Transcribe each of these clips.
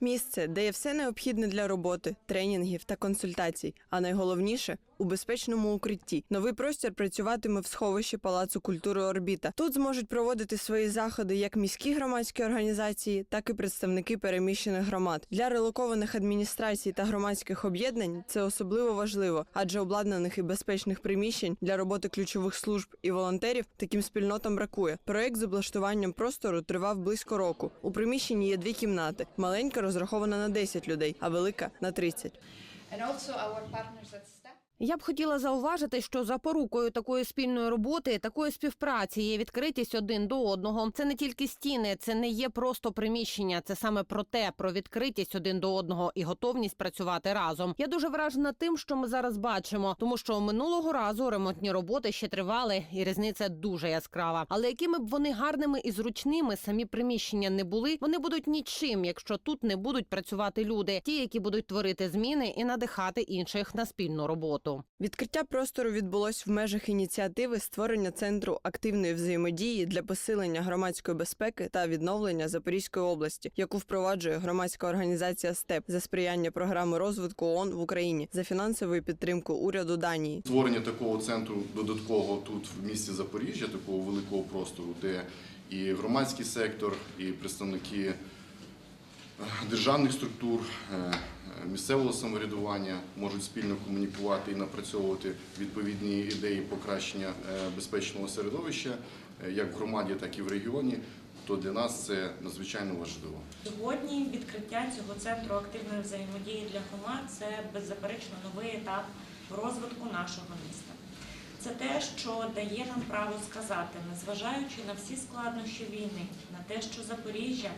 Місце, де є все необхідне для роботи, тренінгів та консультацій. А найголовніше у безпечному укритті. Новий простір працюватиме в сховищі Палацу культури Орбіта. Тут зможуть проводити свої заходи як міські громадські організації, так і представники переміщених громад. Для релокованих адміністрацій та громадських об'єднань це особливо важливо, адже обладнаних і безпечних приміщень для роботи ключових служб і волонтерів таким спільнотам бракує. Проект з облаштуванням простору тривав близько року. У приміщенні є дві кімнати. Маленька розрахована на 10 людей, а велика на 30. Я б хотіла зауважити, що запорукою такої спільної роботи, такої співпраці є відкритість один до одного. Це не тільки стіни, це не є просто приміщення. Це саме про те, про відкритість один до одного і готовність працювати разом. Я дуже вражена тим, що ми зараз бачимо, тому що минулого разу ремонтні роботи ще тривали, і різниця дуже яскрава. Але якими б вони гарними і зручними самі приміщення не були, вони будуть нічим, якщо тут не будуть працювати люди, ті, які будуть творити зміни і надихати інших на спільну роботу. Відкриття простору відбулось в межах ініціативи створення центру активної взаємодії для посилення громадської безпеки та відновлення Запорізької області, яку впроваджує громадська організація СТЕП за сприяння програми розвитку ООН в Україні за фінансовою підтримкою уряду Данії. Створення такого центру додаткового тут в місті Запоріжжя, такого великого простору, де і громадський сектор, і представники державних структур, е, місцевого самоврядування можуть спільно комунікувати і напрацьовувати відповідні ідеї покращення е, безпечного середовища е, як в громаді, так і в регіоні. То для нас це надзвичайно важливо. Сьогодні відкриття цього центру активної взаємодії для громад це беззаперечно новий етап розвитку нашого міста. Це те, що дає нам право сказати, незважаючи на всі складнощі війни, на те, що Запоріжжя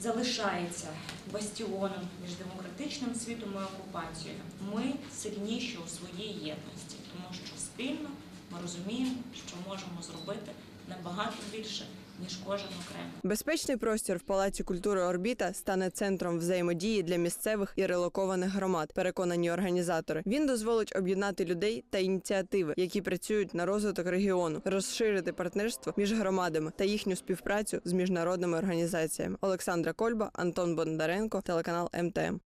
залишається бастіоном між демократичним світом і окупацією. Ми сильніші у своїй єдності, тому що спільно ми розуміємо, що можемо зробити набагато більше, ніж кожен окремо. Безпечний простір в Палаці культури Орбіта стане центром взаємодії для місцевих і релокованих громад. Переконані організатори. Він дозволить об'єднати людей та ініціативи, які працюють на розвиток регіону, розширити партнерство між громадами та їхню співпрацю з міжнародними організаціями. Олександра Кольба, Антон Бондаренко, телеканал МТМ.